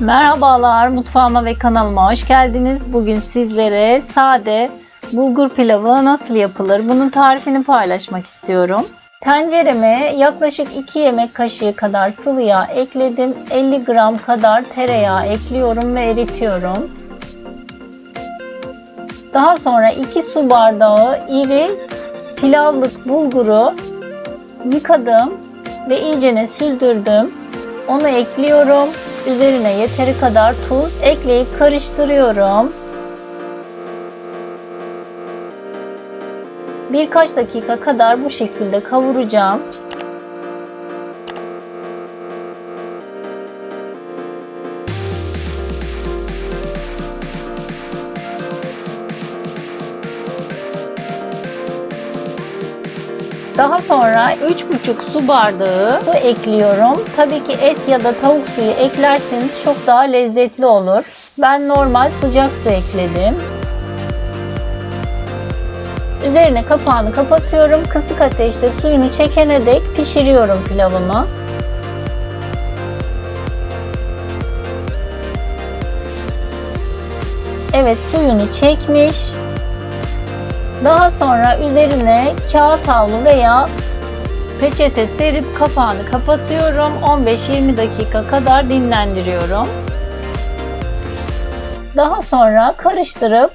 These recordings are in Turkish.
Merhabalar mutfağıma ve kanalıma hoş geldiniz. Bugün sizlere sade bulgur pilavı nasıl yapılır bunun tarifini paylaşmak istiyorum. Tencereme yaklaşık 2 yemek kaşığı kadar sıvı yağ ekledim. 50 gram kadar tereyağı ekliyorum ve eritiyorum. Daha sonra 2 su bardağı iri pilavlık bulguru yıkadım ve iyicene süzdürdüm. Onu ekliyorum. Üzerine yeteri kadar tuz ekleyip karıştırıyorum. Birkaç dakika kadar bu şekilde kavuracağım. Daha sonra 3,5 su bardağı su ekliyorum. Tabii ki et ya da tavuk suyu eklerseniz çok daha lezzetli olur. Ben normal sıcak su ekledim. Üzerine kapağını kapatıyorum. Kısık ateşte suyunu çekene dek pişiriyorum pilavımı. Evet suyunu çekmiş. Daha sonra üzerine kağıt havlu veya peçete serip kapağını kapatıyorum. 15-20 dakika kadar dinlendiriyorum. Daha sonra karıştırıp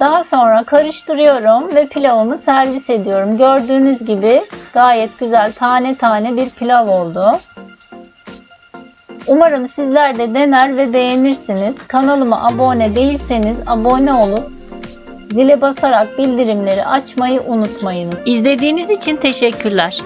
daha sonra karıştırıyorum ve pilavımı servis ediyorum. Gördüğünüz gibi gayet güzel tane tane bir pilav oldu. Umarım sizler de dener ve beğenirsiniz. Kanalıma abone değilseniz abone olup zile basarak bildirimleri açmayı unutmayınız. İzlediğiniz için teşekkürler.